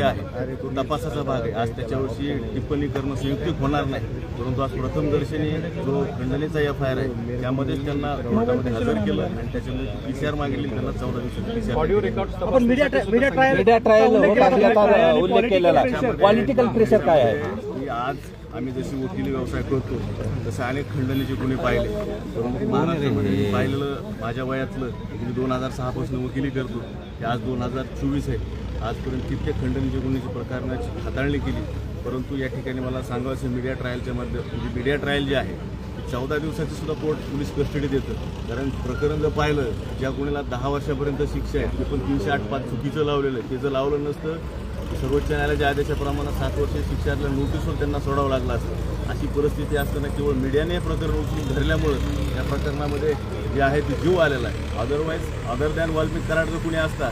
आहे. तपासाचा भाग आहे. आज त्याच्यावरची टिप्पणी करणं संयुक्तिक होणार नाही. परंतु आज प्रथम दर्शनी जो खंडणीचा एफ आय आर आहे त्यामध्येच त्यांना कोर्टामध्ये हजर केलं आणि त्याच्यामध्ये पी सी आर मागितली त्यांना चौदा दिवसाची PCR आपण media media trial media trial होत असल्याचा उल्लेख केलेला पॉलिटिकल प्रेशर काय आहे? की आज आम्ही जशी वकिली व्यवसाय करतो तसं अनेक खंडणीचे गुन्हे पाहिले. परंतु महाराष्ट्रामध्ये मी पाहिलेलं माझ्या वयातलं मी दोन हजार सहापासून वकिली करतो. ते आज दोन हजार चोवीस आहे. आजपर्यंत कित्येक खंडणीचे गुन्ह्याची प्रकरणाची हाताळणी केली. परंतु या ठिकाणी मला सांगावं असेल मीडिया ट्रायलच्या मध्ये म्हणजे मीडिया ट्रायल जे आहे चौदा दिवसाची सुद्धा कोर्ट पोलीस कस्टडी देतं. कारण प्रकरण जर पाहिलं ज्या कोणाला दहा वर्षापर्यंत शिक्षा आहे ते पण तीनशे आठ पाच चुकीचं लावलेलं आहे. ते जर लावलं नसतं सर्वोच्च न्यायालयाच्या आदेशाप्रमाणे सात वर्ष शिक्षातल्या नोटीसवर त्यांना सोडावं लागलं असतं. अशी परिस्थिती असताना केवळ मीडियाने हे प्रकरण उचलून धरल्यामुळं या प्रकरणामध्ये जे आहे ते जीव आलेला आहे. Otherwise other than Valmik Karad जर कुणी असता